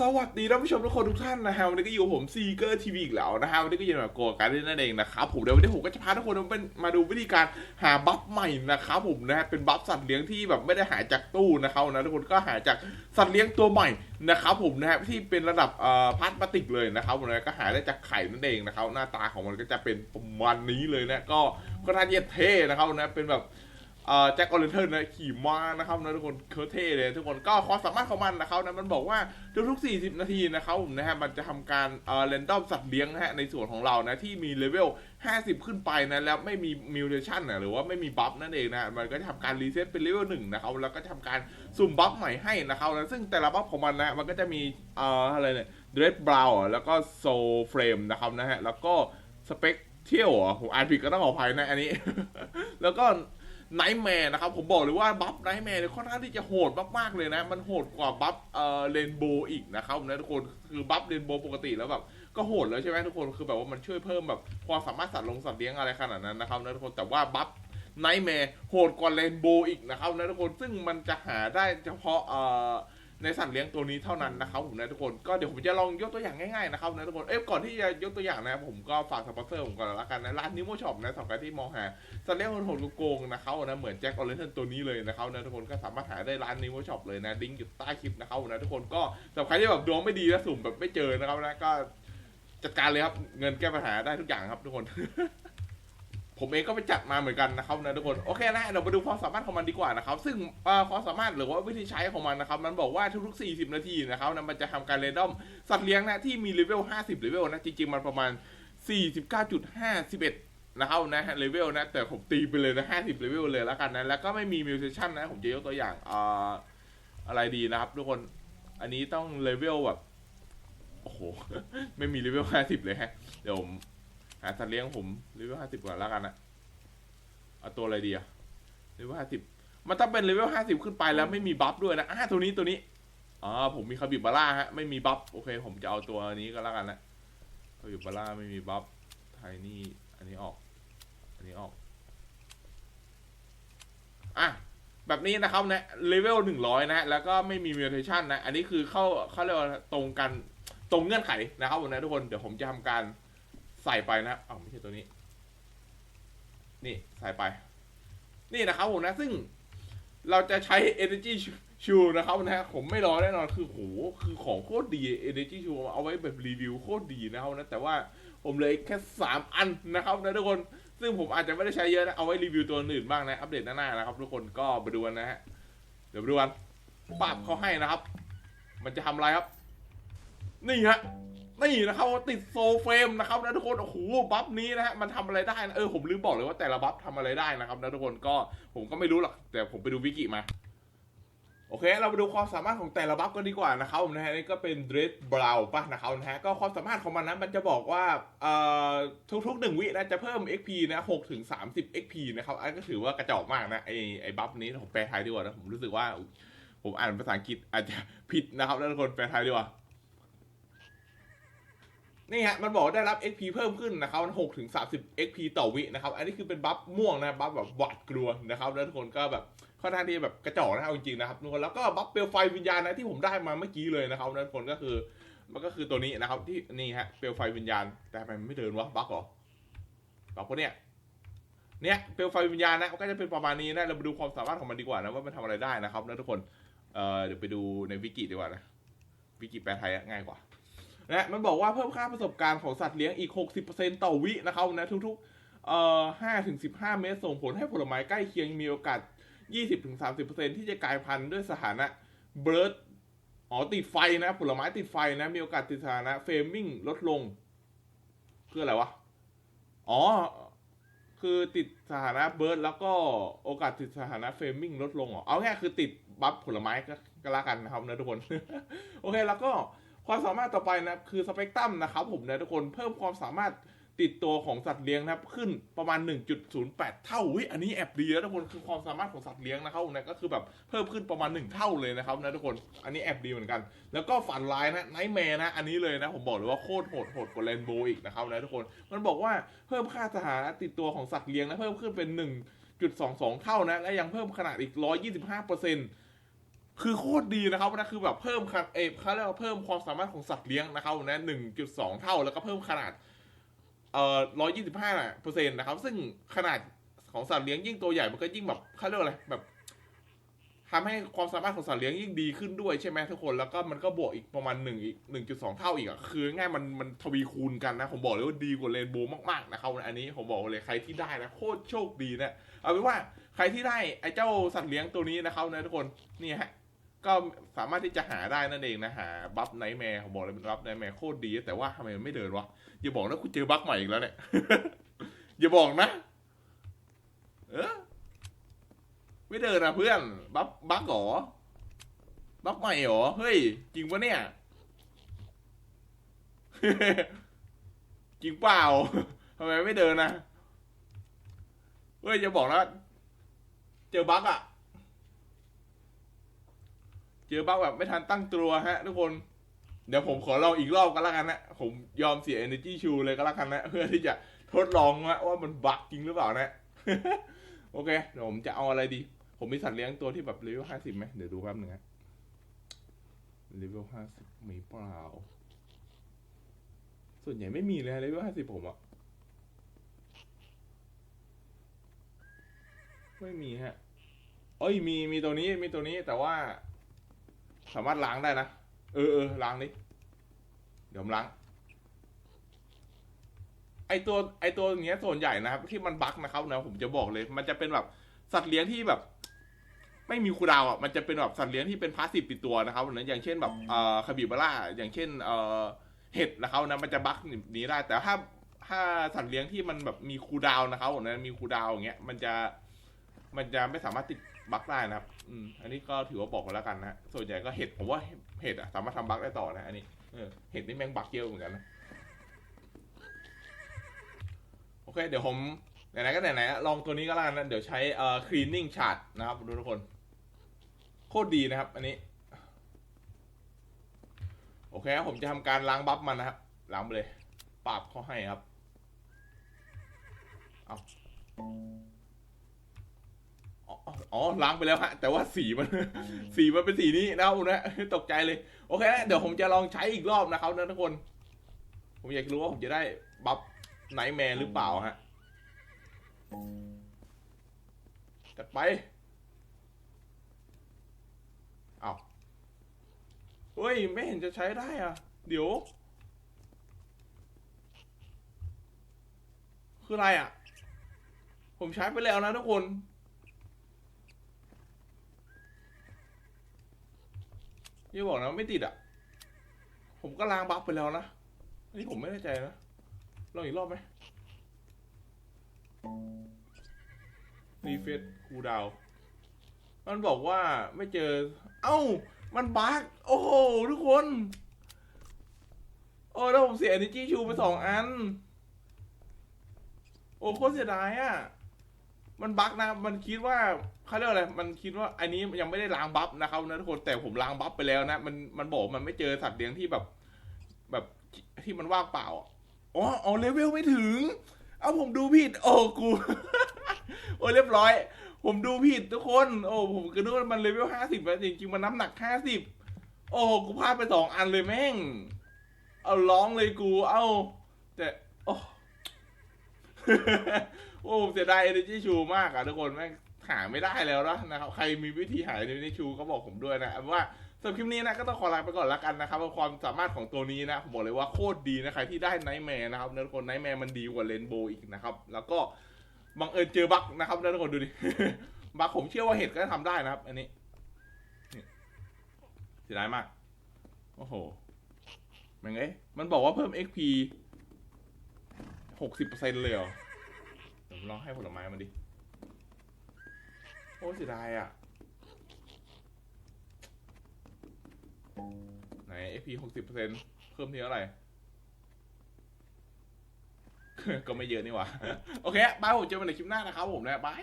สวัสดีท่านผู้ชมทุกคนทุกท่านนะฮะวันนี้ก็อยู่ผมซีเกอร์ทีวีอีกแล้วนะฮะวันนี้ก็อยู่กับโกการเล่นนั่นเองนะครับผมเดี๋ยววันนี้ผมก็จะพาทุกคนมาเป็นมาดูวิธีการหาบัฟใหม่นะครับผมนะฮะเป็นบัฟสัตว์เลี้ยงที่แบบไม่ได้หาจากตู้นะครับนะทุกคนก็หาจากสัตว์เลี้ยงตัวใหม่นะครับผมนะฮะที่เป็นระดับเอ่อพลาสติกเลยนะครับผมนะก็หาได้จากไข่นั่นเองนะครับหน้าตาของมันก็จะเป็นประมาณนี้เลยนะก็ก็ท่าเย็นเท่นะครับนะเป็นแบบ แจ็คออเรนเทิร์นะขี่ม้านะครับนะทุกคนเคอร์เท่เลยทุกคนก็ความสามารถของมันนะครับนะมันบอกว่าทุกๆ40 นาทีนะครับผมนะฮะมันจะทำการเอ่อเรนดอมสัตว์เลี้ยงนะฮะในส่วนของเรานะที่มีเลเวล 50 ขึ้นไปนะแล้วไม่มีมิวเทชันนะหรือว่าไม่มีบัฟนั่นเองนะมันก็จะทำการรีเซ็ตเป็นเลเวลหนึ่งนะครับแล้วก็ทำการสุ่มบัฟใหม่ให้นะครับนะซึ่งแต่ละบัฟของมันนะมันก็จะมีเอ่ออะไรเนี่ยเดรสบราวแล้วก็โซเฟรมนะครับนะฮะแล้วก็สเปกเที่ยวผมอ่านผิดก็ต้องขออภัยนะอันนี้ แล้วก็ ไนท์แมร์นะครับ ผมบอกเลยว่าบัฟไนท์แมร์เนี่ยค่อนข้างที่จะโหดมากๆเลยนะ มันโหดกว่าบัฟเอ่อเรนโบว์อีกนะครับนะทุกคนคือบัฟเรนโบว์ปกติแล้วแบบก็โหดแล้วใช่ไหมทุกคนคือแบบว่ามันช่วยเพิ่มแบบความสามารถสัตว์ลงสัตว์เลี้ยงอะไรขนาดนั้นนะครับนะทุกคนแต่ว่าบัฟไนท์แมร์โหดกว่าเรนโบว์อีกนะครับนะทุกคนซึ่งมันจะหาได้เฉพาะเอ่อ ในสัตว์เลี้ยงตัวนี้เท่านั้นนะครับผมนะทุกคนก็เดี๋ยวผมจะลองยกตัวอย่างง่ายๆนะครับนะทุกคนเอ๊ะก่อนที่จะยกตัวอย่างนะผมก็ฝากสปอนเซอร์ผมก่อนละกันนะร้านนิโมช็อปนะสำหรับที่มองหาสัตว์เลี้ยงโหดๆโกงนะครับนะเหมือนแจ็คออเรนเทนตัวนี้เลยนะครับนะทุกคนก็สามารถหาได้ร้านนิวช็อปเลยนะลิงก์อยู่ใต้คลิปนะครับนะทุกคนก็สำหรับใครที่แบบดวงไม่ดีและสุ่มแบบไม่เจอนะครับนะก็จัดการเลยครับเงินแก้ปัญหาได้ทุกอย่างครับทุกคน ผมเองก็ไปจัดมาเหมือนกันนะครับนะทุกคนโอเคนะเดี๋ยวมาดูความสามารถของมันดีกว่านะครับ ซึ่งความสามารถหรือว่าวิธีใช้ของมันนะครับ มันบอกว่าทุกๆ 40 นาทีนะครับนะมันจะทำการเรนดอมสัตว์เลี้ยงนะที่มีเลเวล 50เลเวลนะจริงๆ มันประมาณ 49.51นะครับนะฮะเลเวลนะ แต่ผมตีไปเลยนะห้าสิบเลเวลเลยแล้วกันนะ แล้วก็ไม่มีมิวสิชันนะ ผมจะยกตัวอย่างอ่าอะไรดีนะครับ ทุกคนอันนี้ต้องเลเวลแบบ โอ้โห ไม่มีเลเวลห้าสิบเลยฮะ เดี๋ยวผม หาสัตว์เลี้ยงผมเลเวลห้าสิบก่อนแล้วกันนะเอาตัวอะไรดีอะเลเวลห้าสิบมันต้องเป็นเลเวลห้าสิบขึ้นไปแล้วไม่มีบัฟด้วยนะอ่าตัวนี้ตัวนี้อ๋อผมมีคาบิบาร่าฮะไม่มีบัฟโอเค ผมจะเอาตัวนี้ก็แล้วกันนะคาบิบาร่าไม่มีบัฟไทนี่อันนี้ออก อันนี้ออกอะแบบนี้นะครับนะเลเวลหนึ่งร้อยนะแล้วก็ไม่มีมิวเทชันนะ อันนี้คือเข้าเข้าเรียกว่าตรงกันตรงเงื่อนไขนะครับผมนะทุกคนเดี๋ยวผมจะทำการ ใส่ไปนะอ้าไม่ใช่ตัวนี้ นี่ใส่ไป นี่นะครับผมนะ ซึ่งเราจะใช้ energy shoe นะครับนะผมไม่รอแน่นอนคือโหคือของโคตรดี energy shoe เอาไว้แบบรีวิวโคตรดีนะครับนะแต่ว่าผมเลยแค่สามอันนะครับนะทุกคนซึ่งผมอาจจะไม่ได้ใช้เยอะนะเอาไว้รีวิวตัวอื่นบ้างนะอัปเดตหน้าๆนะครับทุกคนก็ไปดูกันนะฮะเดี๋ยวไปดูกันปรับเขาให้นะครับ มันจะทำอะไรครับ นี่ฮะ นี่นะครับติดโซเฟรมนะครับนะทุกคนโอ้โหบัฟนี้นะฮะมันทำอะไรได้นะเออผมลืมบอกเลยว่าแต่ละบัฟทำอะไรได้นะครับนะทุกคนก็ผมก็ไม่รู้หรอกแต่ผมไปดูวิกิมาโอเค เราไปดูความสามารถของแต่ละบัฟกันดีกว่านะครับนะฮะนี่ก็เป็น Dress Brow ป่ะนะครับนะฮะก็ความสามารถของมันนะมันจะบอกว่าเอ่อทุกๆหนึ่งวินะจะเพิ่ม XP นะ6ถึง30 XP นะครับอันก็ถือว่ากระจอกมากนะไอไอบัฟนี้ผมแปลไทยดีกว่านะผมรู้สึกว่า ผมอ่านภาษาอังกฤษอาจจะผิดนะครับแล้วทุกคนแปลไทยดีกว่า นี่ฮะมันบอกได้รับ XP เพิ่มขึ้นนะครับ6ถึง30 XP ต่อวินะครับ อันนี้คือเป็นบัฟม่วงนะบัฟแบบหวาดกลัวนะครับ แล้วทุกคนก็แบบค่อนข้างที่แบบกระจอกนะเอาจริงๆนะครับทุกคนแล้วก็บัฟเปลวไฟวิญญาณนะที่ผมได้มาเมื่อกี้เลยนะครับนั้นผลก็คือมันก็คือตัวนี้นะครับ ที่นี่ฮะเปลวไฟวิญญาณ แต่ทำไมมันไม่เดินวะบัฟเหรอบัฟพวกเนี้ยเนี่ยเปลวไฟวิญญาณนะมันก็จะเป็นประมาณนี้นะเราไปดูความสามารถของมันดีกว่านะว่ามันทำอะไรได้นะครับนะทุกคนเอ่อเดี๋ยวไปดูในวิกิดีกว่านะวิกิแปลไทยง่ายกว่า นะมันบอกว่าเพิ่มค่าประสบการณ์ของสัตว์เลี้ยงอีก 60%ต่อวินะครับนะทุกๆเอ่อ5ถึง15 เมตร ส่งผลให้ผลไม้ใกล้เคียงมีโอกาส 20-30%ที่จะกลายพันธุ์ด้วยสถานะเบิร์ดอ๋อติดไฟนะ ผลไม้ติดไฟนะ มีโอกาสติดสถานะเฟมิงลดลง คืออะไรวะ อ๋อ คือติดสถานะเบิร์ดแล้วก็โอกาสติดสถานะเฟมิงลดลงเหรอเอาง่ายคือติดบัฟผลไม้ก็ล้วกันนะครับนะทุกคน โอเคแล้วก็ ความสามารถต่อไปนะคือสเปกตรัมนะครับผมนะทุกคนเพิ่มความสามารถติดตัวของสัตว์เลี้ยงนะครับขึ้นประมาณ 1.08 เท่าวิอันนี้แอบดีแล้วทุกคนคือความสามารถของสัตว์เลี้ยงนะครับนะก็คือแบบเพิ่มขึ้นประมาณ 1 เท่าเลยนะครับนะทุกคนอันนี้แอบดีเหมือนกัน แล้วก็ฝันร้ายนะไนท์แมร์นะอันนี้เลยนะผมบอกเลยว่าโคตรโหดโหดกว่าเรนโบว์อีกนะครับนะทุกคนมันบอกว่าเพิ่มค่าสถานะติดตัวของสัตว์เลี้ยงนะเพิ่มขึ้นเป็น 1.22 เท่านะและยังเพิ่มขนาดอีก 125% คือโคตรดีนะครับนะคือแบบเพิ่มขนาดเอฟเขาเรียกว่าเพิ่มความสามารถของสัตว์เลี้ยงนะครับนะหนึ่งจุดสองเท่าแล้วก็เพิ่มขนาดเอ่อร้อยยี่สิบห้าเปอร์เซ็นต์นะครับ ซึ่งขนาดของสัตว์เลี้ยงยิ่งตัวใหญ่มันก็ยิ่งแบบเขาเรียกอะไรแบบทำให้ความสามารถของสัตว์เลี้ยงยิ่งดีขึ้นด้วยใช่ไหมทุกคนแล้วก็มันก็บวกอีกประมาณหนึ่งอีกหนึ่งจุดสองเท่าอีกอะคือง่ายมันมันทวีคูณกันนะ ผมบอกเลยว่าดีกว่าเรนโบว์มากๆนะครับอันนี้ผมบอกเลยใครที่ได้นะโคตรโชคดีนะเอาเป็นว่าใครที่ได้ไอ้เจ้าสัตว์เลี้ยงตัวนี้นะครับนะทุกคนนี่ฮะ ก็สามารถที่จะหาได้นั่นเองนะหาบัฟไนท์แมร์ผมบอกเลยบัฟไนท์แมร์โคตรดี แต่ว่าทำไมมันไม่เดินวะอย่าบอกนะคุณเจอบั๊กใหม่อีกแล้วเนี่ย อย่าบอกนะ เออไม่เดินนะเพื่อน บัฟบั๊กหรอบัฟใหม่หรอ เฮ้ย จริงปะเนี่ย จริงเปล่าทำไมไม่เดินนะเฮ้ยอย่าบอกนะ เจอบั๊กอะ เจอบั๊กแบบไม่ทันตั้งตัวฮะ ทุกคน เดี๋ยวผมขอลองอีกรอบก็แล้วกันนะ ผมยอมเสีย energy ชูเลยก็แล้วกันนะ เพื่อที่จะทดลองว่าว่ามันบักจริงหรือเปล่านะ โอเคเดี๋ยวผมจะเอาอะไรดี ผมมีสัตว์เลี้ยงตัวที่แบบเลเวลห้าสิบไหมเดี๋ยวดูแป๊บหนึงนะเลเวลห้าสิบมีเปล่า ส่วนใหญ่ไม่มีเลยเลเวลห้าสิบผมอะไม่มีฮะเอ้ยมีมีตัวนี้มีตัวนี้แต่ว่า สามารถล้างได้นะ เออเออล้างดิเดี๋ยวผมล้าง ไอตัวไอตัวเนี้ยส่วนใหญ่นะครับ ที่มันบั๊กนะครับนะผมจะบอกเลย มันจะเป็นแบบสัตว์เลี้ยงที่แบบ ไม่มีคูดาวอะมันจะเป็นแบบสัตว์เลี้ยงที่เป็นพาสซีฟติดตัวนะครับนั้นอย่างเช่นแบบเอ่อคาบิบาร่าอย่างเช่นเอ่อเห็ดนะครับนะมันจะบั๊กหนี้ได้ แต่ถ้าถ้าสัตว์เลี้ยงที่มันแบบมีคูดาวนะครับนะมีคูดาวอย่างเงี้ย มันจะมันจะไม่สามารถติด บั๊กได้นะครับ อืม อันนี้ก็ถือว่าบอกกันแล้วกันนะ ส่วนใหญ่ก็เห็ดผมว่าเห็ดอะสามารถทำบั๊กได้ต่อนะ อันนี้ เออ เห็ดนี่แม่งบั๊กเยอะเหมือนกันนะ โอเค เดี๋ยวผมไหนๆก็ไหนๆลองตัวนี้ก็แล้วกันนะเดี๋ยวใช้เอ่อ cleaning chart นะครับดูทุกคน โคตรดีนะครับ อันนี้ โอเคผมจะทำการล้างบัฟมันนะครับ ล้างไปเลย ปราบเขาให้ครับ เอา อ๋ออ๋อล้างไปแล้วฮะ แต่ว่าสีมัน สีมันเป็นสีนี้นะครับนะตกใจเลย โอเคนะเดี๋ยวผมจะลองใช้อีกรอบนะครับนะทุกคน ผมอยากรู้ว่าผมจะได้บัฟไนท์แมร์หรือเปล่าฮะจัดไปเอาเฮ้ย ไม่เห็นจะใช้ได้อะ เดี๋ยว คืออะไรอะ ผมใช้ไปแล้วนะทุกคน อย่าบอกนะไม่ติดอะ ผมก็ล้างบัฟไปแล้วนะ อันนี้ผมไม่แน่ใจนะ ลองอีกรอบไหมรีเฟซคูดาว มันบอกว่าไม่เจอ เอ้า มันบั๊กโอ้โห ทุกคน โอ้แล้วผมเสีย energy ชูไปสองอัน โอ้โคตรเสียดายอะ มันบั๊กนะ มันคิดว่าเขาเรียกอะไร มันคิดว่าอันนี้ยังไม่ได้ล้างบัฟนะครับนะทุกคน แต่ผมล้างบัฟไปแล้วนะ มัน มันบอกมันไม่เจอสัตว์เลี้ยงที่แบบ แบบที่มันว่างเปล่า อ๋ออ๋อเลเวลไม่ถึง เอาผมดูผิด โอ้กู โอ้เรียบร้อย ผมดูผิดทุกคน โอ้ผมก็นึกว่ามันเลเวลห้าสิบจริงๆมันน้ำหนักห้าสิบ โอ้กูพลาดไปสองอันเลยแม่ง เอาร้องเลยกู เอาแต่ โอ้ โอ้เสียดาย energy ชูมากอะทุกคนแม่งหาไม่ได้แล้วนะนะครับ ใครมีวิธีหา energy ชูก็บอกผมด้วยนะเอาเป็นว่าสำหรับคลิปนี้นะก็ต้องขอลาไปก่อนละกันนะครับว่าความสามารถของตัวนี้นะ ผมบอกเลยว่าโคตรดีนะใครที่ได้ไนท์แมร์นะครับทุกคนไนท์แมร์มันดีกว่าเรนโบว์อีกนะครับ แล้วก็บังเอิญเจอบั๊กนะครับทุกคนดูดิบั๊กผมเชื่อว่าเห็ดก็ทำได้นะครับ อันนี้เสียดายมาก โอ้โหม่งเอ้ยมันบอกว่าเพิ่ม XP หกสิบเปอร์เซ็นต์เลยเหรอ ลองให้ผลไม้มันดิ โอ้เสียดายอะ ไหน XP หกสิบเปอร์เซ็นต์เพิ่มทีเท่าไหร่ ก็ไม่เยอะนี่หว่า โอเคบายผมเจอกันในคลิปหน้านะครับผมนะบาย